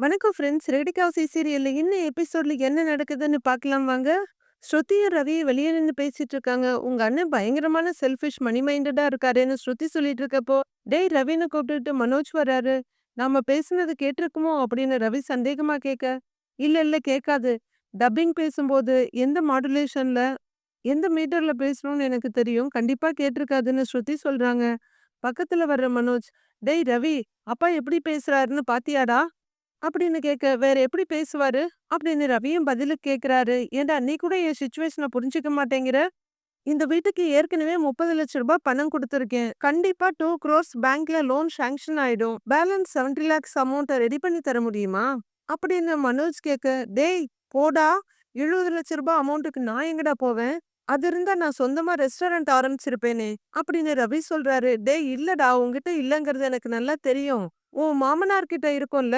வணக்கம் ஃப்ரெண்ட்ஸ். ரெடிகாசி சீரியலில் இன்னும் எபிசோட்ல என்ன நடக்குதுன்னு பார்க்கலாம் வாங்க. ஸ்ருதியும் ரவியும் வெளிய நின்னு பேசிட்டு இருக்காங்க. உங்க அண்ணன் பயங்கரமான செல்ஃபிஷ் மணி மைண்டடா இருக்காருன்னு ஸ்ருதி சொல்லிட்டு இருக்கப்போ, டேய் ரவின்னு கூப்பிட்டுட்டு மனோஜ் வராரு. நாம பேசுனது கேட்டிருக்குமோ அப்படின்னு ரவி சந்தேகமா கேட்க, இல்ல இல்ல கேட்காது. டப்பிங் பேசும்போது எந்த மாடுலேஷன்ல, எந்த மீட்டர்ல பேசணும்னு எனக்கு தெரியும். கண்டிப்பா கேட்டிருக்காதுன்னு ஸ்ருதி சொல்றாங்க. பக்கத்துல வர்ற மனோஜ், டேய் ரவி, அப்பா எப்படி பேசுறாருன்னு பாத்தியாடா? அப்படின்னு கேட்க, வேற எப்படி பேசுவாரு? அப்படின்னு ரவியும் பதிலுக்கு கேட்கிறாரு. ஏன்டா நீ கூட என் சிச்சுவேஷன புரிஞ்சுக்க மாட்டேங்கிற? இந்த வீட்டுக்கு ஏற்கனவே முப்பது லட்ச ரூபாய் பணம் கொடுத்துருக்கேன் கண்டிப்பா டூ க்ரோஸ் பேங்க்ல லோன் சாங்ஷன் ஆயிடும். பேலன்ஸ் 70 லேக்ஸ் அமௌண்ட்ட ரெடி பண்ணி தர முடியுமா? அப்படின்னு மனோஜ் கேட்க, டேய் போடா! எழுபது லட்ச ரூபாய் அமௌண்ட்டுக்கு நான் எங்கடா போவேன்? அது இருந்தா நான் சொந்தமா ரெஸ்டாரண்ட் ஆரம்பிச்சிருப்பேனே! அப்படின்னு ரவி சொல்றாரு. டேய் இல்லடா உன்கிட்ட இல்லங்கிறது எனக்கு நல்லா தெரியும். உன் மாமனார் கிட்ட இருக்கும்ல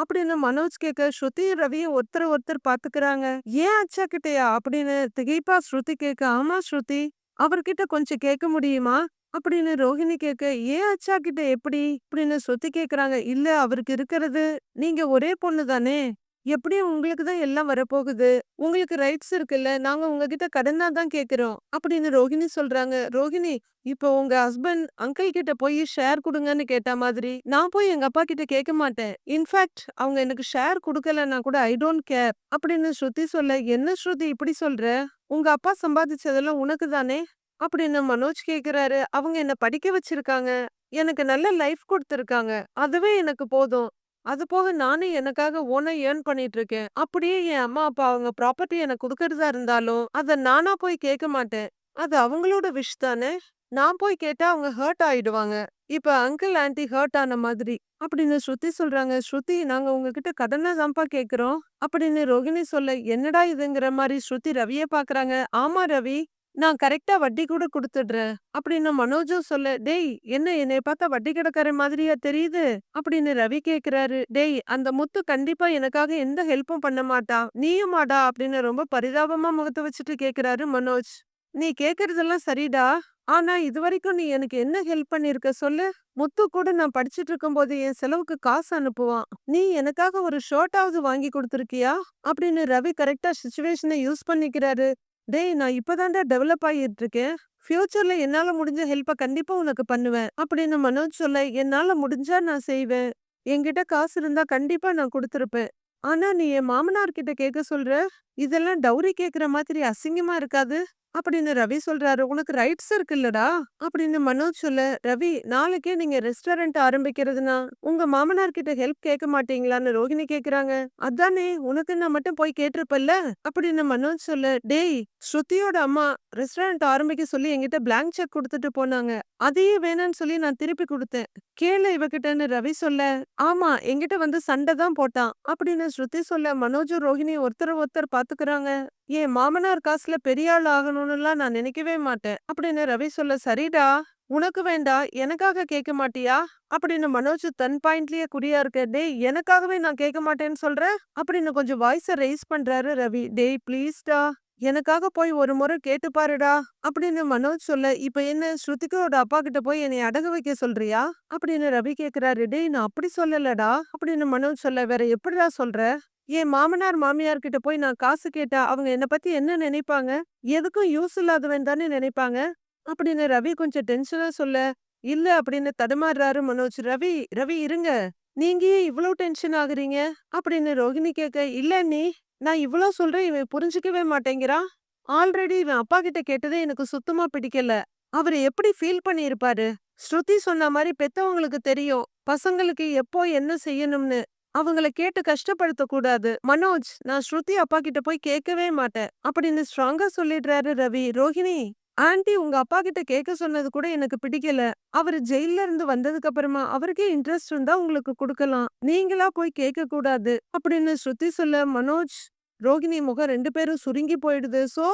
அப்படின்னு மனோஜ் கேட்க ஸ்ருதி ரவியும் ஒருத்தர் ஒருத்தர் பாத்துக்கிறாங்க. ஏன் அச்சா கிட்டயா? அப்படின்னு திகைப்பா ஸ்ருதி கேட்க ஆமா ஸ்ருதி அவர்கிட்ட கொஞ்சம் கேட்க முடியுமா? அப்படின்னு ரோஹிணி கேட்க ஏன் அச்சா கிட்ட எப்படி? அப்படின்னு ஸ்ருதி கேக்குறாங்க இல்ல அவருக்கு இருக்கிறது நீங்க ஒரே பொண்ணு தானே? எப்படியும் உங்களுக்கு தான் எல்லாம் வரப்போகுது? உங்களுக்கு ரைட்ஸ் இருக்குல்ல நாங்க உங்ககிட்ட கடனா தான் கேக்குறோம் அப்படின்னு ரோஹிணி சொல்றாங்க. ரோஹிணி இப்போ உங்க ஹஸ்பண்ட் அங்கிள் கிட்ட போய் ஷேர் கொடுங்கன்னு கேட்ட மாதிரி நான் போய் எங்க அப்பா கிட்ட கேட்க மாட்டேன். இன்ஃபேக்ட் அவங்க எனக்கு ஷேர் கொடுக்கலன்னா கூட ஐ டோன்ட் கேர் அப்படின்னு ஸ்ருதி சொல்ல என்ன ஸ்ருதி இப்படி சொல்ற? உங்க அப்பா சம்பாதிச்சதெல்லாம் உனக்கு தானே? அப்படின்னு மனோஜ் கேக்குறாரு. அவங்க என்ன படிக்க வச்சிருக்காங்க? எனக்கு நல்ல லைஃப் கொடுத்துருக்காங்க. அதுவே எனக்கு போதும். அது போக நானே எனக்காக ஓனா ஏர்ன் பண்ணிட்டு இருக்கேன் அப்படியே என் அம்மா அப்பா அவங்க ப்ராப்பர்ட்டி எனக்கு கொடுக்கறதா இருந்தாலும் அத நானா போய் கேட்க மாட்டேன். அது அவங்களோட விஷ் தானே? நான் போய் கேட்டா அவங்க ஹர்ட் ஆயிடுவாங்க. இப்ப அங்கிள் ஆன்ட்டி ஹர்ட் ஆன மாதிரி. அப்படின்னு ஸ்ருதி சொல்றாங்க. ஸ்ருதி நாங்க உங்ககிட்ட கடனை தான்ப்பா கேக்குறோம் அப்படின்னு ரோகிணி சொல்ல என்னடா இதுங்கிற மாதிரி ஸ்ருதி ரவிய பாக்குறாங்க. ஆமா ரவி. நான் கரெக்டா வட்டி கூட குடுத்துடுறேன். அப்படின்னு மனோஜும் சொல்ல டேய் என்ன என்னை பார்த்தா வட்டி கிடக்கார மாதிரியா தெரியுது? அப்படின்னு ரவி கேக்குறாரு. டேய் அந்த முத்து கண்டிப்பா எனக்காக எந்த ஹெல்ப்பும் பண்ண மாட்டா. நீயும் மாடா அப்படின்னு ரொம்ப பரிதாபமா முகத்தை வச்சுட்டு கேக்குறாரு மனோஜ். நீ கேக்குறதெல்லாம் சரிடா. ஆனா இதுவரைக்கும் நீ எனக்கு என்ன ஹெல்ப் பண்ணிருக்க சொல்லு? முத்து கூட நான் படிச்சிட்டு இருக்கும்போது என் செலவுக்கு காசு அனுப்புவான். நீ எனக்காக ஒரு ஷர்ட்டாவது வாங்கி கொடுத்துருக்கியா? அப்படின்னு ரவி கரெக்டா சுச்சுவேஷனை யூஸ் பண்ணிக்கிறாரு. டேய் நான் இப்பதான்டா டெவலப் ஆகிட்டு இருக்கேன் ஃபியூச்சர்ல என்னால முடிஞ்ச ஹெல்ப்ப கண்டிப்பா உனக்கு பண்ணுவேன் அப்படின்னு மனோஜ் சொல்ல என்னால முடிஞ்சா நான் செய்வேன். என்கிட்ட காசு இருந்தா கண்டிப்பா நான் கொடுத்துருப்பேன். ஆனா நீ என் மாமனார் கிட்ட கேட்க சொல்ற? இதெல்லாம் டௌரி கேக்குற மாதிரி அசிங்கமா இருக்காது. அப்படின்னு ரவி சொல்றாரு. உனக்கு ரைட்ஸ் இருக்குல்லடா அப்படின்னு மனோஜ் சொல்ல ரவி நாளைக்கே நீங்க ரெஸ்டாரண்ட் ஆரம்பிக்கிறதுனா உங்க மாமனார் கிட்ட ஹெல்ப் கேட்க மாட்டீங்களான்னு ரோஹிணி கேக்குறாங்க. அதானே உனக்கு நான் மட்டும் போய் கேட்டிருப்பல்ல அப்படின்னு மனோஜ் சொல்ல டேய் ஸ்ருதியோட அம்மா ரெஸ்டாரண்ட் ஆரம்பிக்க சொல்லி என்கிட்ட பிளாங்க் செக் கொடுத்துட்டு போனாங்க. அதையே வேணான்னு சொல்லி நான் திருப்பி கொடுத்தேன். கேளு இவகிட்டன்னு ரவி சொல்ல ஆமா என்கிட்ட வந்து சண்டை தான் போட்டான் அப்படின்னு ஸ்ருதி சொல்ல மனோஜும் ரோஹிணி ஒருத்தர் ஒருத்தர் பாத்துக்கிறாங்க. என் மாமனார் காசுல பெரிய ஆள் ஆகணும்னுலாம் நான் நினைக்கவே மாட்டேன். அப்படின்னு ரவி சொல்ல சரிடா உனக்கு வேண்டா எனக்காக கேட்க மாட்டியா? அப்படின்னு மனோஜ் தன் பாயிண்ட்லயே குடியா இருக்க டேய் எனக்காகவே நான் கேட்க மாட்டேன்னு சொல்றேன் அப்படின்னு கொஞ்சம் வாய்ஸ ரைஸ் பண்றாரு ரவி. டேய் ப்ளீஸ்டா எனக்காக போய் ஒரு முறை கேட்டு பாருடா. அப்படின்னு மனோஜ் சொல்ல இப்ப என்ன ஸ்ருதிகரோட அப்பா கிட்ட போய் என்னை அடகு வைக்க சொல்றியா? அப்படின்னு ரவி கேக்குறாரு. டேய் நான் அப்படி சொல்லலடா. அப்படின்னு மனோஜ் சொல்ல வேற எப்படிடா சொல்ற? என் மாமனார் மாமியார் கிட்ட போய் நான் காசு கேட்டா அவங்க என்ன பத்தி என்ன நினைப்பாங்க? எதுக்கும் யூஸ் இல்லாதவன் தானே நினைப்பாங்க? அப்படின்னு ரவி கொஞ்சம் டென்ஷனா சொல்ல இல்ல அப்படின்னு தடுமாறுறாரு மனோஜ். ரவி ரவி இருங்க. நீங்க ஏன் இவ்வளவு டென்ஷன் ஆகுறீங்க? அப்படின்னு ரோகிணி கேட்க இல்ல நீ நான் இவ்வளவு சொல்றேன் இவன் புரிஞ்சுக்கவே மாட்டேங்கிறான். ஆல்ரெடி இவன் அப்பா கிட்ட கேட்டதே எனக்கு சுத்தமா பிடிக்கல. அவர் எப்படி ஃபீல் பண்ணியிருப்பாரு? ஸ்ருதி சொன்ன மாதிரி பெத்தவங்களுக்கு தெரியும் பசங்களுக்கு எப்போ என்ன செய்யணும்னு. அவங்கள கேட்டு கஷ்டப்படுத்த கூடாது மனோஜ் நான் ஸ்ருதி அப்பா கிட்ட போய் கேட்கவே மாட்டேன். அப்படின்னு ஸ்ட்ராங்கா சொல்லிடுறாரு ரவி. ரோஹிணி ஆன்ட்டி உங்க அப்பா கிட்ட கேட்க சொன்னது கூட எனக்கு பிடிக்கல. அவரு ஜெயில இருந்து வந்ததுக்கு அப்புறமா அவருக்கே இன்ட்ரெஸ்ட் இருந்தா உங்களுக்கு கொடுக்கலாம். நீங்களா போய் கேட்க கூடாது அப்படின்னு ஸ்ருதி சொல்ல மனோஜ் ரோஹிணி முகம் ரெண்டு பேரும் சுருங்கி போயிடுது. சோ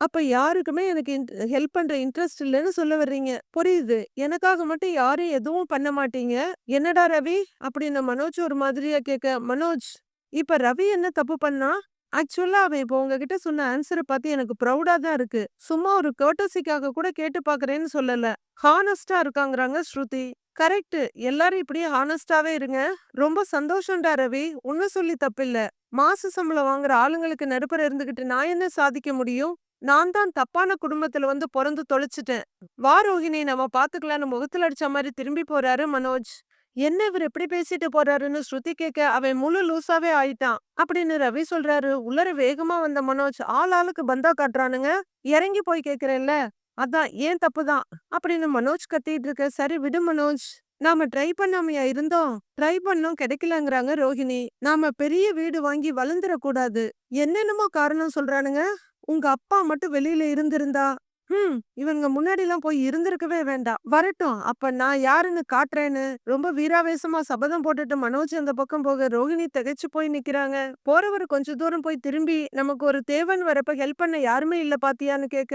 அப்ப யாருக்குமே எனக்கு ஹெல்ப் பண்ற இன்ட்ரெஸ்ட் இல்லைன்னு சொல்ல வர்றீங்க புரியுது எனக்காக மட்டும் யாரும் எதுவும் பண்ண மாட்டீங்க என்னடா ரவி அப்படின்னு மனோஜ் ஒரு மாதிரியா கேட்க மனோஜ் இப்ப ரவி என்ன தப்பு பண்ணா ஆக்சுவலா அவன் இப்போ உங்ககிட்ட சொன்ன ஆன்சரை பார்த்து எனக்கு ப்ரௌடா தான் இருக்கு சும்மா ஒரு கேட்டசிக்காக கூட கேட்டு பாக்குறேன்னு சொல்லல ஹானஸ்டா இருக்காங்கறாங்க ஸ்ருதி கரெக்ட். எல்லாரும் இப்படியே ஹானஸ்டாவே இருங்க. ரொம்ப சந்தோஷம்டா ரவி. உன்ன சொல்லி தப்பில்ல. மாச சம்பளம் வாங்குற ஆளுங்களுக்கு நடுப்புற இருந்துகிட்டு நான் என்ன சாதிக்க முடியும்? நான் தான் தப்பான குடும்பத்துல வந்து பொறந்து தொலைச்சிட்டேன் வா ரோஹிணி நம்ம பாத்துக்கலாம்னு முகத்துல அடிச்ச மாதிரி திரும்பி போறாரு மனோஜ். என்ன இவர் எப்படி பேசிட்டு போறாருன்னு ஸ்ருதி கேட்க அவன் முழு லூசாவே ஆயிட்டான். அப்படின்னு ரவி சொல்றாரு. உள்ளர வேகமா வந்த மனோஜ் ஆள் ஆளுக்கு பந்தா காட்டுறானுங்க. இறங்கி போய் கேக்குறேன்ல. அதான் ஏன் தப்புதான். அப்படின்னு மனோஜ் கத்திட்டு இருக்க. சரி விடு மனோஜ். நாம ட்ரை பண்ணாமையா இருந்தோம்? ட்ரை பண்ணோம் கிடைக்கலங்கிறாங்க ரோஹிணி. நாம பெரிய வீடு வாங்கி வளர்ந்துடக் கூடாது. என்னென்னமோ காரணம் சொல்றானுங்க. உங்க அப்பா மட்டும் வெளியில இருந்திருந்தா ஹம் இவங்க முன்னாடிலாம் போய் இருந்திருக்கவே வேண்டாம். வரட்டும். அப்ப நான் யாருன்னு காட்டுறேன்னு ரொம்ப வீராவேசமா சபதம் போட்டுட்டு மனோஜ் அந்த பக்கம் போக ரோஹிணி திகைச்சு போய் நிக்கிறாங்க. போறவர் கொஞ்ச தூரம் போய் திரும்பி நமக்கு ஒரு தேவன் வரப்ப ஹெல்ப் பண்ண யாருமே இல்ல பாத்தியான்னு கேட்க,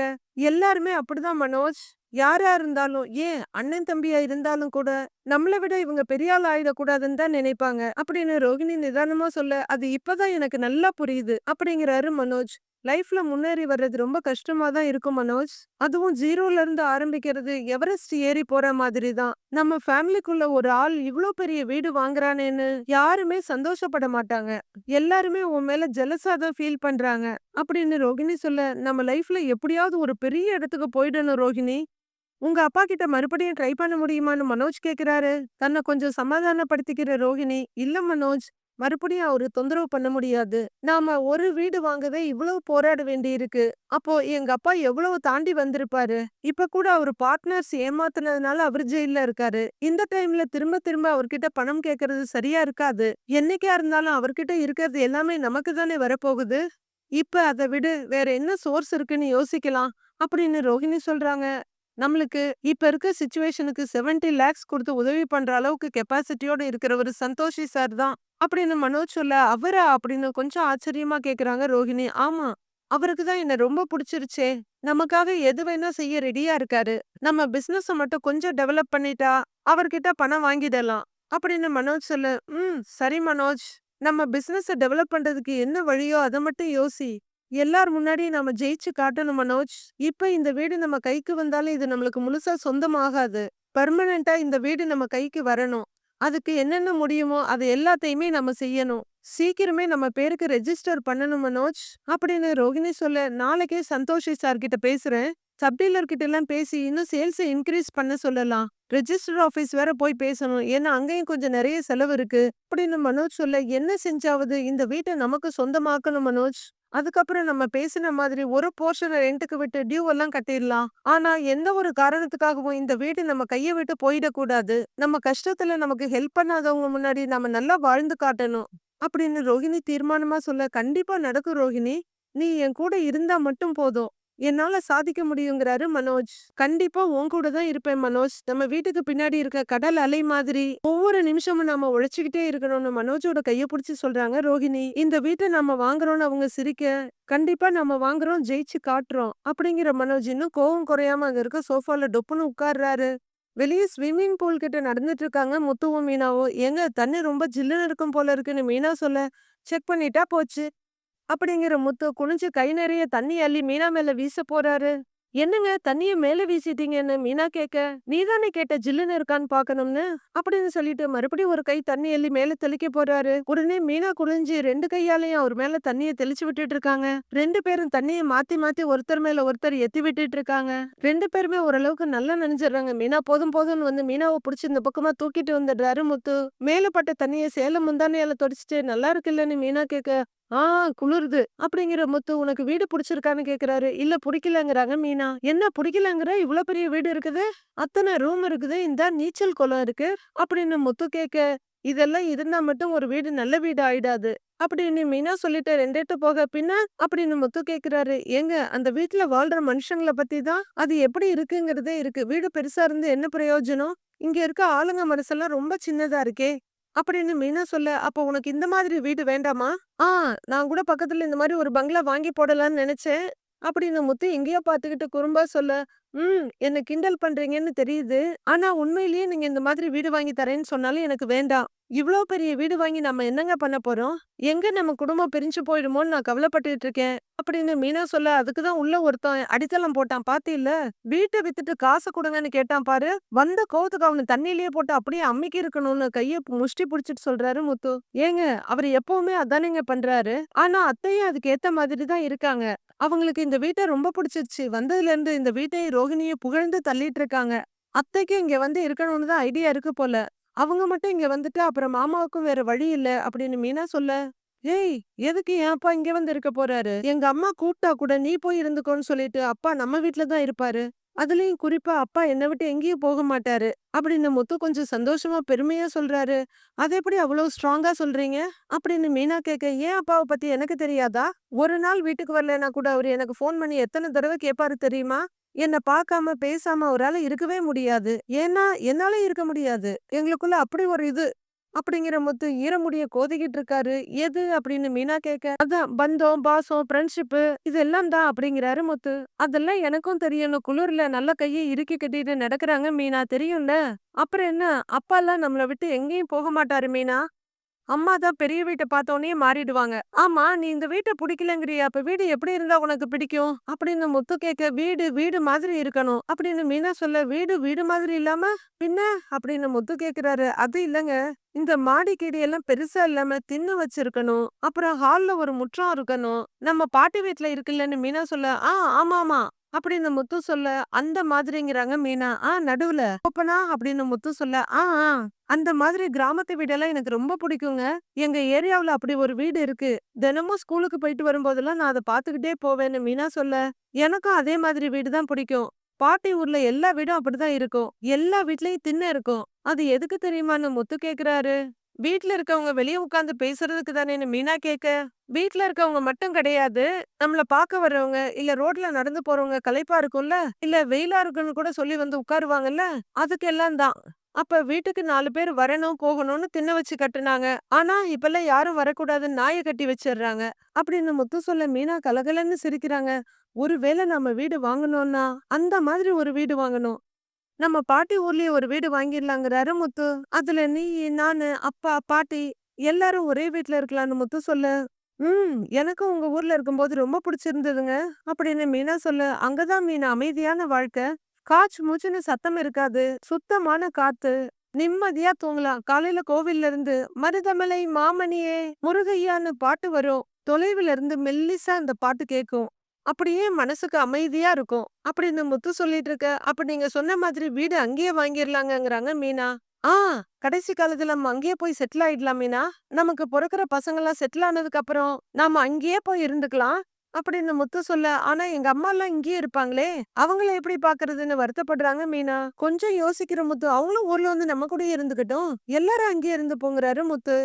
எல்லாருமே அப்படிதான் மனோஜ். யாரா இருந்தாலும் ஏன் அண்ணன் தம்பியா இருந்தாலும் கூட நம்மள விட இவங்க பெரிய ஆள் ஆயிடக்கூடாதுன்னு தான் நினைப்பாங்க. அப்படின்னு ரோகிணி நிதானமா சொல்ல, அது இப்பதான் எனக்கு நல்லா புரியுது. அப்படிங்கிறாரு மனோஜ். லைஃப்ல முன்னேறி வர்றது ரொம்ப கஷ்டமா தான் இருக்கும் மனோஜ். அதுவும் ஜீரோல இருந்து ஆரம்பிக்கிறது எவரெஸ்ட் ஏறி போற மாதிரி தான். நம்ம ஃபேமிலிக்குள்ள ஒரு ஆள் இவ்ளோ பெரிய வீடு வாங்குறானேன்னு யாருமே சந்தோஷப்பட மாட்டாங்க. எல்லாருமே உன் மேல ஜெலஸா தான் ஃபீல் பண்றாங்க. அப்படின்னு ரோகிணி சொல்ல, நம்ம லைஃப்ல எப்படியாவது ஒரு பெரிய இடத்துக்கு போயிடணும் ரோகிணி. உங்க அப்பா கிட்ட மறுபடியும் ட்ரை பண்ண முடியுமான்னு மனோஜ் கேக்குறாரு. தன்னை கொஞ்சம் சமாதானப்படுத்திக்கிற ரோகிணி, இல்ல மனோஜ். மறுபடியும் அவரு தொந்தரவு பண்ண முடியாது. நாம ஒரு வீடு வாங்கவே இவ்வளவு போராட வேண்டியிருக்கு. அப்போ எங்க அப்பா எவ்வளவு தாண்டி வந்திருப்பாரு. இப்ப கூட அவரு பார்ட்னர்ஸ் ஏமாத்துனதுனால அவர் ஜெயில்ல இருக்காரு. இந்த டைம்ல திரும்ப திரும்ப அவர்கிட்ட பணம் கேட்கறது சரியா இருக்காது. என்னைக்கா இருந்தாலும் அவர்கிட்ட இருக்கிறது எல்லாமே நமக்கு தானே வரப்போகுது. இப்ப அத விடு. வேற என்ன சோர்ஸ் இருக்குன்னு யோசிக்கலாம். அப்படின்னு ரோஹிணி சொல்றாங்க. நம்மளுக்கு இப்ப இருக்க சுச்சுவேஷனுக்கு செவன்டி லேக்ஸ் குடுத்து உதவி பண்ற அளவுக்கு கெப்பாசிட்டியோட இருக்கிறவரு சந்தோஷி சார் தான். அப்படின்னு மனோஜ் சொல்ல, அவரா? அப்படின்னு கொஞ்சம் ஆச்சரியமா கேக்குறாங்க ரோஹிணி. ஆமா. அவருக்கு தான் என்ன ரொம்ப புடிச்சிருச்சே. நமக்காக எது வேணா செய்ய ரெடியா இருக்காரு. நம்ம பிசினஸ மட்டும் கொஞ்சம் டெவலப் பண்ணிட்டா, அவர்கிட்ட பணம் வாங்கிடலாம். அப்படின்னு மனோஜ் சொல்ல, ம் சரி மனோஜ். நம்ம பிசினஸ டெவலப் பண்றதுக்கு என்ன வழியோ அதை மட்டும் யோசி. எல்லார் முன்னாடியும் நாம ஜெயிச்சு காட்டணும் மனோஜ். இப்ப இந்த வீடு நம்ம கைக்கு வந்தாலும் இது நம்மளுக்கு முழுசா சொந்தமாகாது. பர்மனண்டா இந்த வீடு நம்ம கைக்கு வரணும். அதுக்கு என்னென்ன முடியுமோ அது எல்லாத்தையுமே நம்ம செய்யணும். சீக்கிரமே நம்ம பேருக்கு ரெஜிஸ்டர் பண்ணணும் மனோஜ். அப்படின்னு ரோகிணி சொல்ல, நாளைக்கே சந்தோஷி சார் கிட்ட பேசுறேன். சப்டீலர் கிட்ட எல்லாம் பேசி இன்னும் சேல்ஸ இன்க்ரீஸ் பண்ண சொல்லலாம். ரெஜிஸ்டர் ஆஃபீஸ் வேற போய் பேசணும். ஏன்னா அங்கேயும் கொஞ்சம் நிறைய செலவு இருக்கு. அப்படின்னு மனோஜ் சொல்ல, என்ன செஞ்சாவது இந்த வீட்டை நமக்கு சொந்தமாக்கணும் மனோஜ். அதுக்கப்புறம் நம்ம பேசின மாதிரி ஒரு போர்ஷனை ரெண்டுக்கு விட்டு டியூ எல்லாம் கட்டிடலாம். ஆனா எந்த ஒரு காரணத்துக்காகவும் இந்த வீடு நம்ம கைய விட்டு போயிடக்கூடாது. நம்ம கஷ்டத்துல நமக்கு ஹெல்ப் பண்ணாதவங்க முன்னாடி நாம நல்லா வாழ்ந்து காட்டணும். அப்படின்னு ரோகிணி தீர்மானமா சொல்ல, கண்டிப்பா நடக்கும் ரோகிணி. நீ என் கூட இருந்தா மட்டும் போதும். என்னால சாதிக்க முடியுங்கிறாரு மனோஜ். கண்டிப்பா உன் கூட தான் இருப்பேன் மனோஜ். நம்ம வீட்டுக்கு பின்னாடி இருக்க கடல் அலை மாதிரி ஒவ்வொரு நிமிஷமும் நாம உழைச்சுக்கிட்டே இருக்கணும்னு மனோஜோட கைய புடிச்சு சொல்றாங்க ரோகிணி. இந்த வீட்டை நாம வாங்குறோம்னு அவங்க சிரிக்க, கண்டிப்பா நாம வாங்குறோம் ஜெயிச்சு காட்டுறோம். அப்படிங்கிற மனோஜ் இன்னும் கோவம் குறையாம அங்க இருக்க சோஃபால டொப்புன்னு உட்கார்றாரு. வெளியே ஸ்விம்மிங் பூல் கிட்ட நடந்துட்டு இருக்காங்க முத்துவும் மீனாவும். ஏங்க தண்ணி ரொம்ப ஜில்லுன்னு இருக்கும் போல இருக்குன்னு மீனா சொல்ல, செக் பண்ணிட்டா போச்சு. அப்படிங்கிற முத்து குனிஞ்சு கை நிறைய தண்ணி அள்ளி மீனா மேல வீச போறாரு. என்னங்க தண்ணிய மேல வீசிட்டீங்கன்னு மீனா கேட்க, நீதானே கேட்ட ஜில்லுன்னு இருக்கான்னு பாக்கணும்னு. அப்படின்னு சொல்லிட்டு மறுபடியும் ஒரு கை தண்ணி அள்ளி மேல தெளிக்க போறாரு. உடனே மீனா குளிஞ்சு ரெண்டு கையாலையும் அவர் மேல தண்ணிய தெளிச்சு விட்டுட்டு இருக்காங்க. ரெண்டு பேரும் தண்ணிய மாத்தி மாத்தி ஒருத்தர் மேல ஒருத்தர் எத்தி விட்டுட்டு இருக்காங்க. ரெண்டு பேருமே ஓரளவுக்கு நல்லா நனைஞ்சிடுறாங்க. மீனா போதும் போதும்னு வந்து மீனாவை புடிச்சு இந்த பக்கமா தூக்கிட்டு வந்துடுறாரு முத்து. மேல பட்ட தண்ணிய சேல முந்தானையால தொடச்சிட்டு நல்லா இருக்குல்லன்னு மீனா கேட்க, ஆ குளிருது. அப்படிங்கிற முத்து உனக்கு வீடு பிடிச்சிருக்கான்னு கேக்குறாரு. இல்ல பிடிக்கலங்கிறாங்க மீனா. என்ன பிடிக்கலங்கிற இவ்ளோ பெரிய வீடு இருக்குது. அத்தனை ரூம் இருக்குது. இந்தா நீச்சல் குளம் இருக்கு. அப்படின்னு முத்து கேட்க, இதெல்லாம் இருந்தா மட்டும் ஒரு வீடு நல்ல வீடு ஆயிடாது. அப்படின்னு மீனா சொல்லிட்டு ரெண்டெட்டு போக பின்ன அப்படின்னு முத்து கேக்குறாரு. ஏங்க அந்த வீட்ல வாழ்ற மனுஷங்கள பத்தி தான் அது எப்படி இருக்குங்கிறதே இருக்கு. வீடு பெருசா இருந்து என்ன பிரயோஜனம்? இங்க இருக்க ஆளுங்க மனசெல்லாம் ரொம்ப சின்னதா இருக்கே. அப்படின்னு மீனா சொல்ல, அப்போ உனக்கு இந்த மாதிரி வீடு வேண்டாமா? ஆ நான் கூட பக்கத்துல இந்த மாதிரி ஒரு பங்களா வாங்கி போடலாம்னு நினைச்சேன். அப்படின்னு முத்து எங்கேயோ பார்த்துக்கிட்டு குறும்பா சொல்ல, ம் என்னை கிண்டல் பண்றீங்கன்னு தெரியுது. ஆனா உண்மையிலேயே நீங்க இந்த மாதிரி வீடு வாங்கி தரேன்னு சொன்னாலும் எனக்கு வேண்டாம். இவ்வளோ பெரிய வீடு வாங்கி நம்ம என்னங்க பண்ண போறோம்? எங்க நம்ம குடும்பம் பிரிஞ்சு போயிடுமோன்னு நான் கவலைப்பட்டுட்டு இருக்கேன். அப்படின்னு மீனா சொல்ல, "அதுக்கு தான் உள்ள ஒருத்தன் அடித்தளம் போட்டான் பார்த்து இல்லை வீட்டை வித்துட்டு காசை கொடுங்கன்னு கேட்டான் பாரு. வந்த கோவத்துக்கு அவனை தண்ணியிலேயே போட்டு அப்படியே அம்மிக்கி இருக்கணும்னு கையை முஷ்டி பிடிச்சிட்டு சொல்றாரு முத்து. ஏங்க, அவர் எப்பவுமே அதானேங்க பண்றாரு. ஆனா அத்தையும் அதுக்கு ஏத்த மாதிரி தான் இருக்காங்க. அவங்களுக்கு இந்த வீட்ட ரொம்ப புடிச்சிருச்சு. வந்ததுலேருந்து இந்த வீட்டையும் ரோகிணியை புகழ்ந்து தள்ளிட்டு இருக்காங்க. அத்தைக்கு இங்க வந்து இருக்கணும்னு தான் ஐடியா இருக்கு போல. அவங்க மட்டும் இங்க வந்துட்டு அப்புறம் மாமாவுக்கும் வேற வழி இல்ல அப்படின்னு மீனா சொல்ல, "ஏய்! எதுக்கு என் அப்பா இங்க வந்து இருக்க போறாரு? எங்க அம்மா கூப்பிட்டா கூட நீ போய் இருந்துக்கோன்னு சொல்லிட்டு அப்பா நம்ம வீட்டுல தான் இருப்பாரு. அதுலயும் குறிப்பா அப்பா என்னை விட்டு எங்கேயும் போக மாட்டாரு." அப்படின்னு முத்து கொஞ்சம் சந்தோஷமா பெருமையா சொல்றாரு. அதை எப்படி அவ்வளவு ஸ்ட்ராங்கா சொல்றீங்க?" அப்படின்னு மீனா கேட்க, "ஏன் அப்பாவ பத்தி எனக்கு தெரியாதா? ஒரு நாள் வீட்டுக்கு வரலைன்னா கூட அவரு எனக்கு ஃபோன் பண்ணி எத்தனை தடவை கேட்பாரு தெரியுமா? என்னை பார்க்காம, பேசாம அவரால் இருக்கவே முடியாது. ஏன்னா, என்னால இருக்க முடியாது. எங்களுக்குள்ள அப்படி ஒரு இது." அப்படிங்கிற முத்து ஈரமுடிய கோதிக்கிட்டு இருக்காரு. "எது?" அப்படின்னு மீனா கேட்க, "அதான் பந்தம், பாசம், ஃப்ரெண்ட்ஷிப்பு இதெல்லாம் தான்" அப்படிங்கிறாரு முத்து. "அதெல்லாம் எனக்கும் தெரியணும் குளிர்ல நல்ல கையை இறுக்கி கட்டிட்டு நடக்கிறாங்க மீனா தெரியும்ல. அப்புறம் என்ன, அப்பாலாம் நம்மள விட்டு எங்கேயும் போக மாட்டாரு மீனா. அம்மா தான் பெரிய வீட்டை பார்த்தோன்னே மாறிடுவாங்க. ஆமா, நீ இந்த வீட்டை பிடிக்கலங்கிறியா அப்ப வீடு எப்படி இருந்தா உனக்கு பிடிக்கும்? அப்படின்னு முத்து கேட்க, வீடு வீடு மாதிரி இருக்கணும். அப்படின்னு மீனா சொல்ல, வீடு வீடு மாதிரி இல்லாம பின்ன? அப்படின்னு முத்து கேக்குறாரு அது இல்லங்க. இந்த மாடி எல்லாம் பெருசா இல்லாம தின்னு வச்சிருக்கணும். அப்புறம் ஹால்ல ஒரு முற்றம் இருக்கணும். நம்ம பாட்டி வீட்ல இருக்குல்லன்னு மீனா சொல்ல, ஆ ஆமா ஆமா அப்படின்னு முத்து சொல்ல, அந்த மாதிரிங்கிறாங்க மீனா. ஆ நடுவுல. ஓப்பனா அப்படின்னு முத்து சொல்ல, ஆ ஆ. அந்த மாதிரி கிராமத்து வீடெல்லாம் எனக்கு ரொம்ப பிடிக்குங்க. எங்க ஏரியாவுல அப்படி ஒரு வீடு இருக்கு. தினமும் ஸ்கூலுக்கு போயிட்டு வரும்போதெல்லாம் நான் அதை பார்த்துக்கிட்டே போவேன்னு மீனா சொல்ல, எனக்கும் அதே மாதிரி வீடு தான் பிடிக்கும். பாட்டி ஊர்ல எல்லா வீடும் அப்படிதான் இருக்கும். எல்லா வீட்லயும் திண்ணை இருக்கும். அது எதுக்கு தெரியுமான்னு முத்து கேக்குறாரு. வீட்ல இருக்கவங்க வெளியே உட்காந்து பேசுறதுக்கு தானேன்னு மீனா கேட்க, வீட்ல இருக்கவங்க மட்டும் கிடையாது. நம்மள பார்க்க வர்றவங்க, இல்ல ரோட்ல நடந்து போறவங்க களைப்பா இருக்கும்ல, இல்ல வெயிலா இருக்குன்னு கூட சொல்லி வந்து உட்காருவாங்கல்ல, அதுக்கெல்லாம் தான். அப்ப வீட்டுக்கு நாலு பேர் வரணும், போகணும்னு தின்ன வச்சு கட்டுனாங்க. ஆனா, இப்பெல்லாம் யாரும் வரக்கூடாதுன்னு நாயை கட்டி வச்சிடுறாங்க அப்படின்னு முத்து சொல்ல மீனா கலகலன்னு சிரிக்கிறாங்க. ஒருவேளை நம்ம வீடு வாங்கணும்னா அந்த மாதிரி ஒரு வீடு வாங்கணும். நம்ம பாட்டி ஊர்லயே ஒரு வீடு வாங்கிடலாங்கிறாரு முத்து. அதுல நீ, நானு, அப்பா, பாட்டி எல்லாரும் ஒரே வீட்ல இருக்கலாம்னு முத்து சொல்ல, ம் எனக்கும் உங்க ஊர்ல இருக்கும்போது ரொம்ப பிடிச்சிருந்ததுங்க. அப்படின்னு மீனா சொல்லு அங்கதான் மீனா அமைதியான வாழ்க்கை. காச்சு மூச்சுன்னு சத்தம் இருக்காது. சுத்தமான காத்து. நிம்மதியா தூங்கலாம். காலையில கோவில்ல இருந்து மருதமலை மாமணியே முருகையான்னு பாட்டு வரும். தொலைவுல இருந்து மெல்லிசா அந்த பாட்டு கேட்கும். அப்படியே மனசுக்கு அமைதியா இருக்கும். அப்படின்னு முத்து சொல்லிட்டு இருக்க, அப்ப நீங்க சொன்ன மாதிரி வீடு அங்கேயே வாங்கிரலாங்கங்கிறாங்க மீனா. ஆ கடைசி காலத்துல நம்ம அங்கேயே போய் செட்டில் ஆயிடலாம் மீனா. நமக்கு பொறக்கிற பசங்கலாம் செட்டில் ஆனதுக்கு அப்புறம் நாம அங்கேயே போய் இருந்துக்கலாம். அப்படின்னு முத்து சொல்ல, ஆனா எங்க அம்மாலாம் இங்கேயே இருப்பாங்களே, அவங்கள எப்படி பாக்குறதுன்னு வருத்தப்படுறாங்க மீனா. கொஞ்சம் யோசிக்கிற முத்து, அவங்களும் ஊர்ல வந்து நம்ம கூடயே இருந்துக்கட்டும். எல்லாரும் அங்கேயே இருந்து போங்கறாரு முத்து.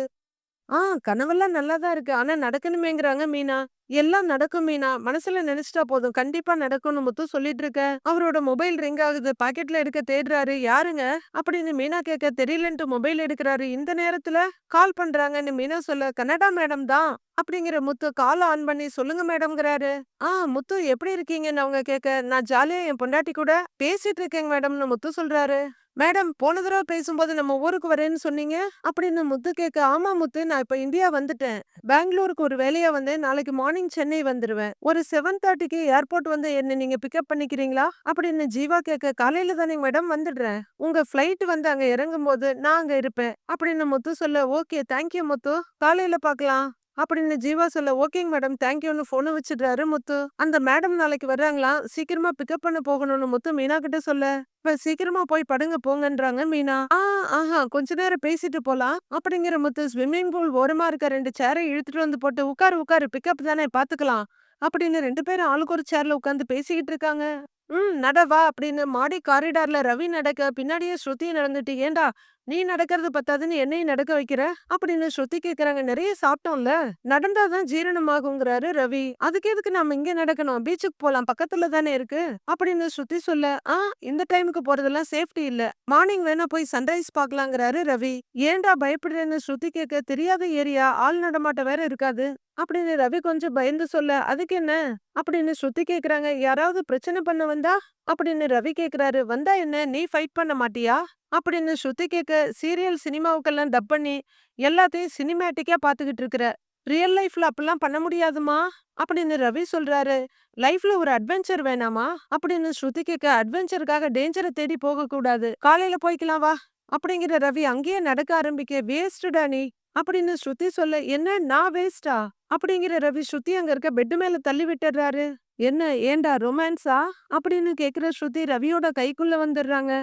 ஆ கனவெல்லாம் நல்லா தான் இருக்கு. ஆனா நடக்கணுமேங்கிறாங்க மீனா. எல்லாம் நடக்கும் மீனா. மனசுல நெனச்சுட்டா போதும். கண்டிப்பா நடக்கும்னு முத்து சொல்லிட்டு இருக்க, அவரோட மொபைல் ரிங் ஆகுது. பாக்கெட்ல எடுக்க தேடுறாரு. யாருங்க? அப்படின்னு மீனா கேட்க தெரியலன்ட்டு மொபைல் எடுக்கிறாரு. இந்த நேரத்துல கால் பண்றாங்கன்னு மீனா சொல்ல, கனடா மேடம் தான். அப்படிங்கிற முத்து கால் ஆன் பண்ணி சொல்லுங்க மேடம்ங்கிறாரு. ஆ முத்து எப்படி இருக்கீங்கன்னு அவங்க கேட்க, நான் ஜாலியா என் பொண்டாட்டி கூட பேசிட்டு இருக்கேங்க மேடம்னு முத்து சொல்றாரு. மேடம் போன தடவை பேசும்போது நம்ம ஊருக்கு வரேன்னு சொன்னீங்க. அப்படின்னு முத்து கேட்க ஆமா முத்து நான் இப்ப இந்தியா வந்துட்டேன். பெங்களூருக்கு ஒரு வேலையா வந்தேன். நாளைக்கு மார்னிங் சென்னை வந்துருவேன். ஒரு செவன் தேர்ட்டிக்கு ஏர்போர்ட் வந்து என்ன நீங்க பிக்கப் பண்ணிக்கிறீங்களா? அப்படின்னு ஜீவா கேட்க காலையில தானே மேடம் வந்துடுறேன். உங்க ஃபிளைட் வந்து அங்க இறங்கும் போது நான் அங்க இருப்பேன். அப்படின்னு முத்து சொல்ல ஓகே தேங்க்யூ முத்து. காலையில பாக்கலாம். அப்படின்னு ஜீவா சொல்ல ஓகேங்க மேடம் தேங்க்யூன்னு போனை வச்சிடுறாரு முத்து. அந்த மேடம் நாளைக்கு வர்றாங்களாம் சீக்கிரமா பிக்கப் பண்ண போகணும்னு முத்து மீனா கிட்ட சொல்ல. இப்ப சீக்கிரமா போய் படுங்க போங்கன்றாங்க மீனா. ஆ ஆஹா கொஞ்ச நேரம் பேசிட்டு போலாம். அப்படிங்கிற முத்து ஸ்விம்மிங் பூல் ஓரமா இருக்க ரெண்டு சேரை இழுத்துட்டு வந்து போட்டு உட்காரு உட்காரு பிக்கப் தானே பாத்துக்கலாம். அப்படின்னு ரெண்டு பேரும் ஆளுக்கு ஒரு சேர்ல உட்காந்து பேசிக்கிட்டு இருக்காங்க. ம் நடவா அப்படின்னு மாடி காரிடார்ல ரவி நடக்க பின்னாடியே ஸ்ருதி நடந்துட்டு ஏண்டா நீ நடக்கிறது பத்தாதுன்னு என்னையும் நடக்க வைக்கிற? அப்படின்னு ஸ்ருதி கேக்குறாங்க. நிறைய சாப்பிட்டோம்ல நடந்தாதான் ஜீரணமாகுங்கிறாரு ரவி. அதுக்கு எதுக்கு நாம இங்க நடக்கணும்? பீச்சுக்கு போலாம் பக்கத்துல தானே இருக்கு? அப்படின்னு ஸ்ருதி சொல்ல ஆ இந்த டைமுக்கு போறதெல்லாம் சேஃப்டி இல்ல. மார்னிங் வேணா போய் சன்ரைஸ் பாக்கலாங்கிறாரு ரவி. ஏன்டா பயப்படுறேன்னு ஸ்ருதி கேட்க தெரியாத ஏரியா ஆள் நடமாட்டம் வேற இருக்காது. அப்படின்னு ரவி கொஞ்சம் பயந்து சொல்ல அதுக்கு என்ன? அப்படின்னு ஸ்ருதி கேக்குறாங்க. யாராவது பிரச்சனை பண்ண வந்தா? அப்படின்னு ரவி கேக்குறாரு. வந்தா என்ன? நீ ஃபைட் பண்ண மாட்டியா? அப்படின்னு ஸ்ருதி கேட்க சீரியல் சினிமாவுக்கெல்லாம் டப் பண்ணி எல்லாத்தையும் சினிமேட்டிக்கா பாத்துக்கிட்டு இருக்கிற. ரியல் லைஃப்ல அப்படிலாம் பண்ண முடியாதுமா? அப்படின்னு ரவி சொல்றாரு. லைஃப்ல ஒரு அட்வென்ச்சர் வேணாமா? அப்படின்னு ஸ்ருதி கேட்க அட்வென்ச்சருக்காக டேஞ்சரை தேடி போக கூடாது காலையில போய்க்கலாம் வா. அப்படிங்கிற ரவி அங்கேயே நடக்க ஆரம்பிக்க வேஸ்டுடா நீ. அப்படின்னு ஸ்ருதி சொல்ல என்ன நான் வேஸ்டா அப்படிங்கிற ரவி ஸ்ருதி அங்க இருக்க பெட்டு மேல தள்ளி விட்டுறாரு என்ன ஏண்டா ரொமான்ஸா அப்படின்னு கேக்குற ஸ்ருதி ரவியோட கைக்குள்ள வந்துடுறாங்க.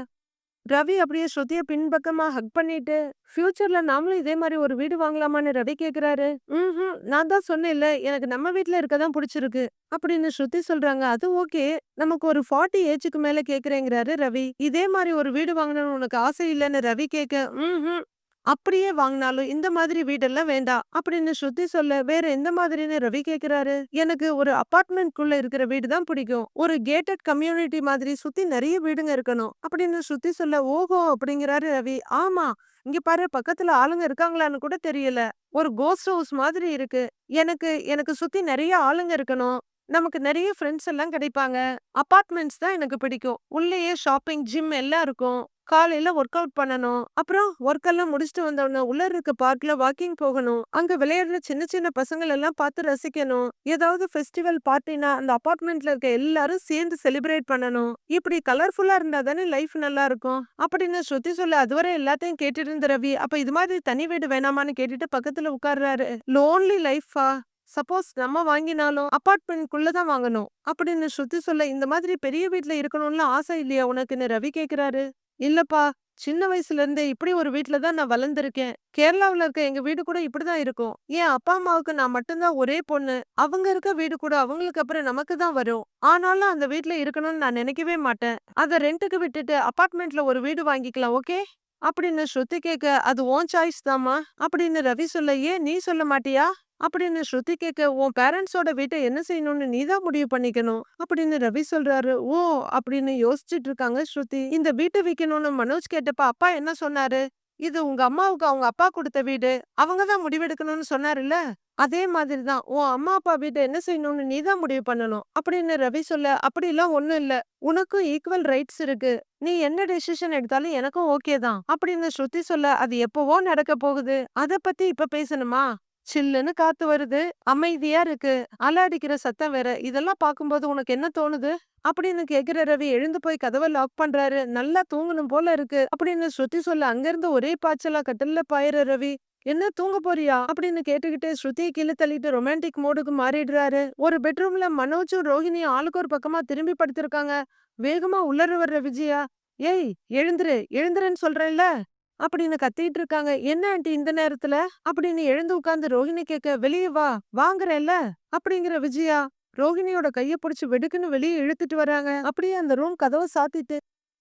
ரவி அப்படியே ஸ்ருதிய பின்பக்கமா ஹக் பண்ணிட்டு ஃபியூச்சர்ல நாமளும் இதே மாதிரி ஒரு வீடு வாங்கலாமான்னு ரவி கேக்குறாரு. ம் நான் தான் சொன்னேன்ல எனக்கு நம்ம வீட்ல இருக்கதான் பிடிச்சிருக்கு. அப்படின்னு ஸ்ருதி சொல்றாங்க. அது ஓகே நமக்கு ஒரு ஃபார்ட்டி ஏஜுக்கு மேல கேக்குறேங்கிறாரு ரவி. இதே மாதிரி ஒரு வீடு வாங்கணும்னு உனக்கு ஆசை இல்லைன்னு ரவி கேட்க ம் அப்படியே வாங்கினாலும் இந்த மாதிரி வீடெல்லாம் வேண்டாம் அப்படின்னு ஸ்ருதி சொல்ல வேற எந்த மாதிரின்னு ரவி கேக்குறாரு. எனக்கு ஒரு அபார்ட்மெண்ட் குள்ள இருக்கிற வீடு தான் பிடிக்கும். ஒரு கேட்டட் கம்யூனிட்டி மாதிரி சுத்தி நிறைய வீடுங்க இருக்கணும். அப்படின்னு ஸ்ருதி சொல்ல ஓஹோ! அப்படிங்கிறாரு ரவி. ஆமா இங்க பாரு பக்கத்துல ஆளுங்க இருக்காங்களான்னு கூட தெரியல. ஒரு கோஸ்ட் ஹவுஸ் மாதிரி இருக்கு. எனக்கு எனக்கு சுத்தி நிறைய ஆளுங்க இருக்கணும். நமக்கு நிறைய ஃப்ரெண்ட்ஸ் எல்லாம் கிடைப்பாங்க. அபார்ட்மெண்ட்ஸ் தான் எனக்கு பிடிக்கும். உள்ளேயே ஷாப்பிங் ஜிம் எல்லாம் இருக்கும். காலையில ஒர்க் அவுட் பண்ணணும். அப்புறம் ஒர்க் எல்லாம் முடிச்சுட்டு வந்தோடனே உள்ள இருக்க பார்க்ல வாக்கிங் போகணும். அங்க விளையாடுற சின்ன சின்ன பசங்கள் எல்லாம் பார்த்து ரசிக்கணும். ஏதாவது ஃபெஸ்டிவல் பார்ட்டினா அந்த அபார்ட்மெண்ட்ல இருக்க எல்லாரும் சேர்ந்து செலிப்ரேட் பண்ணணும். இப்படி கலர்ஃபுல்லா இருந்தா தானே லைஃப் நல்லா இருக்கும். அப்படின்னு ஸ்ருதி சொல்ல அதுவரை எல்லாத்தையும் கேட்டுட்டு இருந்த ரவி அப்ப இது மாதிரி தனி வீடு வேணாமான்னு கேட்டுட்டு பக்கத்துல உட்கார்றாரு. லோன்லி லைஃபா சப்போஸ் நம்ம வாங்கினாலும் அபார்ட்மெண்ட்குள்ள தான் வாங்கணும். அப்படின்னு ஸ்ருதி சொல்ல இந்த மாதிரி பெரிய வீட்ல இருக்கணும்னு ஆசை இல்லையா உனக்குன்னு? ரவி கேக்குறாரு. இல்லப்பா. சின்ன வயசுல இருந்தே இப்படி ஒரு வீட்ல தான் நான் வளர்ந்துருக்கேன். கேரளாவுல இருக்க எங்க வீடு கூட இப்படிதான் இருக்கும். என் அப்பா அம்மாவுக்கு நான் மட்டும்தான் ஒரே பொண்ணு. அவங்க இருக்க வீடு கூட அவங்களுக்கு அப்புறம் நமக்கு தான் வரும். ஆனாலும் அந்த வீட்டுல இருக்கணும்னு நான் நினைக்கவே மாட்டேன். அத ரெண்டுக்கு விட்டுட்டு அபார்ட்மெண்ட்ல ஒரு வீடு வாங்கிக்கலாம் ஓகே? அப்படின்னு ஸ்ருதி கேட்க அது ஓன் சாய்ஸ் தாமா அப்படின்னு ரவி சொல்ல ஏன் நீ சொல்ல மாட்டியா? அப்படின்னு ஸ்ருதி கேட்க உன் பேரண்ட்ஸோட வீட்டை என்ன செய்யணும்னு நீ தான் முடிவு பண்ணிக்கணும் அப்படின்னு ரவி சொல்றாரு. ஓ! அப்படின்னு யோசிச்சுட்டு இருக்காங்க ஸ்ருதி. இந்த வீட்டை விற்கணும்னு மனோஜ் கேட்டப்ப அப்பா என்ன சொன்னாரு? இது உங்க அம்மாவுக்கு அவங்க அப்பா கொடுத்த வீடு. அவங்க தான் முடிவெடுக்கணும்னு சொன்னாருல்ல? அதே மாதிரி தான் உன் அம்மா அப்பா வீட்டை என்ன செய்யணும்னு நீ தான் முடிவு பண்ணணும் அப்படின்னு ரவி சொல்ல அப்படிலாம் ஒண்ணும் இல்ல. உனக்கும் ஈக்குவல் ரைட்ஸ் இருக்கு. நீ என்ன டெசிஷன் எடுத்தாலும் எனக்கும் ஓகே தான் அப்படின்னு ஸ்ருதி சொல்ல அது எப்பவோ நடக்க போகுது. அத பத்தி இப்ப பேசணுமா? சில்லுன்னு காத்து வருது. அமைதியா இருக்கு. அலை அடிக்கிற சத்தம் வேற. இதெல்லாம் பார்க்கும்போது உனக்கு என்ன தோணுது? அப்படின்னு கேக்குற ரவி எழுந்து போய் கதவை லாக் பண்றாரு. நல்லா தூங்கணும் போல இருக்கு. அப்படின்னு ஸ்ருதி சொல்ல அங்கிருந்து ஒரே பாய்ச்சலா கட்டில பாயிர ரவி என்ன தூங்க போறியா? அப்படின்னு கேட்டுக்கிட்டு ஸ்ருதியை கீழே தள்ளிட்டு ரொமான்டிக் மோடுக்கு மாறிடுறாரு. ஒரு பெட்ரூம்ல மனோஜும் ரோஹிணியும் ஆளுக்கு ஒரு பக்கமா திரும்பி படுத்திருக்காங்க. வேகமா உள்ளர வர்ற விஜயா ஏய் எழுந்துரு. எழுந்துருன்னு சொல்றேன்ல? அப்படின்னு கத்திட்டு இருக்காங்க. என்ன ஆண்டி இந்த நேரத்துல? அப்படின்னு எழுந்து உட்கார்ந்து ரோஹிணி கேட்க வெளியே வா வாங்குறேல்ல அப்படிங்கிற விஜயா ரோஹிணியோட கைய புடிச்சு வெடுக்குன்னு வெளியே இழுத்துட்டு வராங்க. அப்படியே அந்த ரூம் கதவை சாத்திட்டு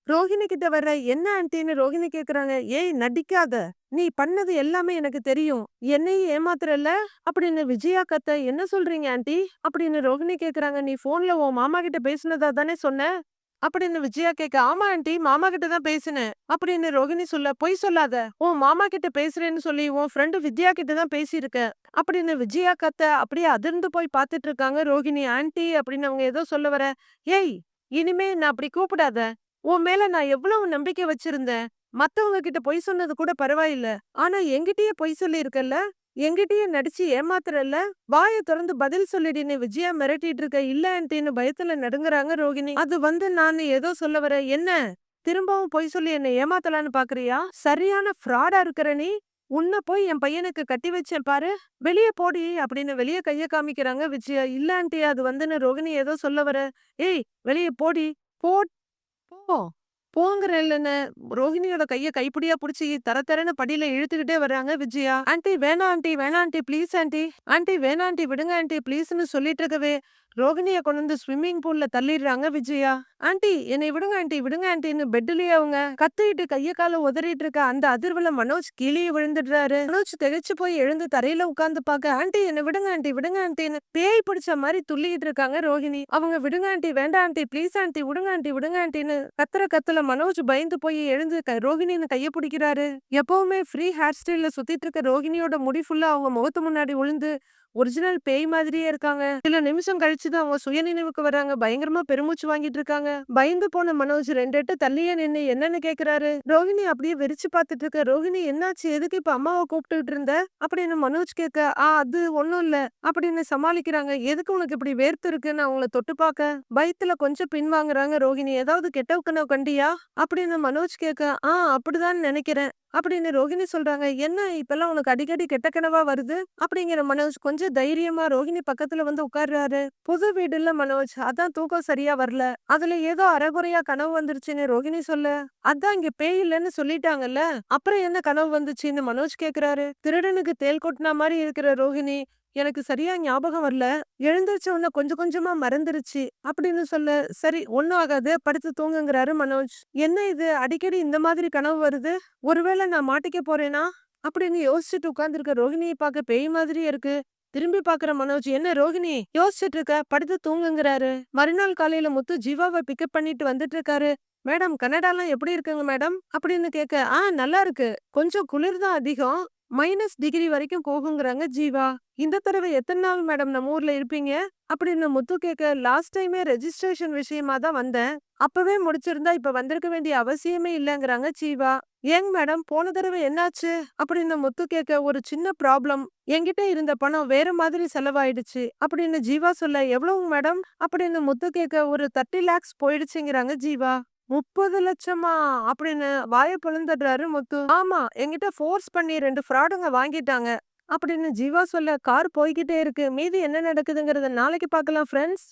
ரோஹிணி கிட்ட வர்ற என்ன ஆண்டின்னு ரோஹிணி கேக்குறாங்க ஏய் நடிக்காத. நீ பண்ணது எல்லாமே எனக்கு தெரியும். என்னையும் ஏமாத்துறல்ல? அப்படின்னு விஜயா கத்த என்ன சொல்றீங்க ஆண்டி? அப்படின்னு ரோஹிணி கேக்குறாங்க. நீ போன்ல உன் மாமா கிட்ட பேசுனதா தானே சொன்ன? அப்படின்னு விஜயா கேட்க ஆமா ஆண்டி மாமா கிட்ட தான் பேசினேன். அப்படின்னு ரோகிணி சொல்ல பொய் சொல்லாத. உன் மாமா கிட்ட பேசுறேன்னு சொல்லி உன் ஃப்ரெண்டு வித்யா கிட்ட தான் பேசியிருக்க அப்படின்னு விஜயா கத்த அப்படியே அதிர்ந்து போய் பார்த்துட்டு இருக்காங்க ரோகிணி ஆண்டி அப்படின்னு அவங்க ஏதோ சொல்ல வர ஏய் இனிமே நான் அப்படி கூப்பிடாத. உன் மேல நான் எவ்வளவு நம்பிக்கை வச்சிருந்தேன். மத்தவங்க கிட்ட பொய் சொன்னது கூட பரவாயில்ல. ஆனா என்கிட்டயே பொய் சொல்லி இருக்கல்ல என்கிட்டயே நடிச்சு ஏமாத்துறல்ல? வாய திறந்து பதில் சொல்லிடின்னு விஜயா மிரட்டிட்டு இருக்க இல்ல ஆன்டின்னு பயத்துல நடுங்குறாங்க ரோகிணி. அது வந்து நான் ஏதோ சொல்ல வர என்ன? திரும்பவும் பொய் சொல்லி என்ன ஏமாத்தலான்னு பாக்குறியா? சரியான ஃப்ராடா இருக்கிற நீ? உன்ன போய் என் பையனுக்கு கட்டி வச்சேன் பாரு. வெளியே போடி அப்படின்னு வெளியே கைய காமிக்கிறாங்க விஜயா. இல்ல ஆண்டி அது வந்துன்னு ரோகிணி ஏதோ சொல்ல வர. ஏய் வெளியே போடி. போ. போ போங்கறேன்னு ரோஹிணியோட கைய கைப்பிடியா புடிச்சு தர தரன்னு படியில இழுத்துக்கிட்டே வர்றாங்க விஜயா. ஆண்டி வேணாம் ஆண்டி வேணாம் ஆண்டி ப்ளீஸ் ஆண்டி. ஆண்டி வேணா ஆண்டி விடுங்க ஆண்டி ப்ளீஸ்னு சொல்லிட்டு இருக்கவே ரோகிணிய கொண்டு வந்து ஸ்விம்மிங் பூல்ல தள்ளிடுறாங்க விஜயா. ஆண்டி என்னை விடுங்க ஆண்டி விடுங்க ஆண்டின்னு பெட்லயே அவங்க கத்திட்டு கைய கால உதறிட்டு இருக்க அந்த அதிர்வுல மனோஜ் கீழே விழுந்துடுறாரு. மனோஜ் திகைச்சு போய் எழுந்து தரையில உட்கார்ந்து பாக்க ஆண்டி என்ன விடுங்க ஆண்டி விடுங்க ஆண்டின்னு பேய் பிடிச்ச மாதிரி துள்ளிட்டு இருக்காங்க ரோஹிணி அவங்க விடுங்க ஆண்டி வேண்டாம் ஆண்டி ப்ளீஸ் ஆண்டி விடுங்க ஆண்டி விடுங்க ஆண்டின்னு கத்துற கத்துல மனோஜ் பயந்து போய் எழுந்து ரோஹிணின்னு கைய பிடிக்கிறாரு. எப்பவுமே ஃப்ரீ ஹேர் ஸ்டைல்ல சுத்திட்டு இருக்க ரோஹிணியோட முடி ஃபுல்லா அவங்க முகத்து முன்னாடி விழுந்து ஒரிஜினல் பேய் மாதிரியே இருக்காங்க. சில நிமிஷம் கழிச்சு தான் அவங்க சுயநினைவுக்கு வராங்க. பயங்கரமா பெருமூச்சு வாங்கிட்டு இருக்காங்க. பயந்து போன மனோஜ் ரெண்டு எட்டு தள்ளியே நின்று என்னன்னு கேக்குறாரு? ரோஹிணி அப்படியே வெறிச்சு பாத்துட்டு இருக்க. ரோஹிணி என்னாச்சு? எதுக்கு இப்ப அம்மாவை கூப்பிட்டுட்டு இருந்த? அப்படின்னு மனோஜ் கேட்க ஆ அது ஒண்ணும் இல்ல. அப்படின்னு சமாளிக்கிறாங்க. எதுக்கு உனக்கு இப்படி வேர்த்து இருக்குன்னு அவங்கள தொட்டு பார்க்க. பயத்துல கொஞ்சம் பின்வாங்குறாங்க ரோஹிணி. ஏதாவது கெட்ட கண்டியா? அப்படின்னு மனோஜ் கேட்க ஆ அப்படிதான் நினைக்கிறேன். அப்படின்னு ரோஹிணி சொல்றாங்க. என்ன இப்பெல்லாம் உனக்கு அடிக்கடி கெட்ட கனவா வருது? அப்படிங்கிற மனோஜ் கொஞ்சம் தைரியமா ரோஹிணி பக்கத்துல வந்து உட்கார்றாரு. புது வீடு இல்ல மனோஜ் அதான் தூக்கம் சரியா வரல. அதுல ஏதோ அறகுறையா கனவு வந்துருச்சுன்னு ரோஹிணி சொல்ல அதான் இங்க பேய் இல்லைன்னு சொல்லிட்டாங்கல்ல அப்புறம் என்ன கனவு வந்துச்சுன்னு மனோஜ் கேக்குறாரு. திருடனுக்கு தேல் கொட்டினா மாதிரி இருக்கிற ரோஹிணி எனக்கு சரியா ஞாபகம் வரல. எழுந்திருச்ச உடனே கொஞ்சம் கொஞ்சமா மறந்துருச்சு. அப்படின்னு சொல்ல சரி ஒன்னும் ஆகாது. படுத்து தூங்குங்கிறாரு மனோஜ். என்ன இது? அடிக்கடி இந்த மாதிரி கனவு வருது? ஒருவேளை நான் மாட்டிக்க போறேனா? அப்படின்னு யோசிச்சுட்டு உட்கார்ந்திருக்க ரோஹிணியை பார்க்க பேய் மாதிரி இருக்கு. திரும்பி பாக்குற மனோஜ் என்ன ரோஹிணி யோசிச்சுட்டு இருக்க? படுத்து தூங்குங்கிறாரு. மறுநாள் காலையில முத்து ஜீவாவை பிக்கப் பண்ணிட்டு வந்துட்டு இருக்காரு மேடம் கனடாலாம் எப்படி இருக்குங்க மேடம்? அப்படின்னு கேட்க ஆ நல்லா இருக்கு. கொஞ்சம் குளிர் தான் அதிகம். மைனஸ் டிகிரி வரைக்கும் போகுங்கிறாங்க ஜீவா இந்த தடவை எத்தனை நாள் மேடம் நம்ம ஊர்ல இருப்பீங்க? அப்படின்னு முத்து கேட்க லாஸ்ட் டைமே ரெஜிஸ்ட்ரேஷன் விஷயமா தான் வந்தேன். அப்பவே முடிச்சிருந்தா இப்ப வந்திருக்க வேண்டிய அவசியமே இல்லங்கறாங்க ஜீவா. ஏங்க மேடம் போன தடவை என்னாச்சு? அப்படின்னு முத்து கேட்க ஒரு சின்ன ப்ராப்ளம் என்கிட்ட இருந்த பணம் வேற மாதிரி செலவாயிடுச்சு. அப்படின்னு ஜீவா சொல்ல எவ்வளவு மேடம்? அப்படின்னு முத்து கேட்க ஒரு தேர்ட்டி லேக்ஸ் போயிடுச்சுங்கிறாங்க ஜீவா. முப்பது லட்சமா? அப்படின்னு வாய பொழுந்துடுறாரு முத்து. ஆமா என்கிட்ட ஃபோர்ஸ் பண்ணி ரெண்டு ஃப்ராடுங்க வாங்கிட்டாங்க. அப்படின்னு ஜீவா சொல்ல கார் போய்கிட்டே இருக்கு. மீதி என்ன நடக்குதுங்கறத நாளைக்கு பார்க்கலாம் ஃப்ரெண்ட்ஸ்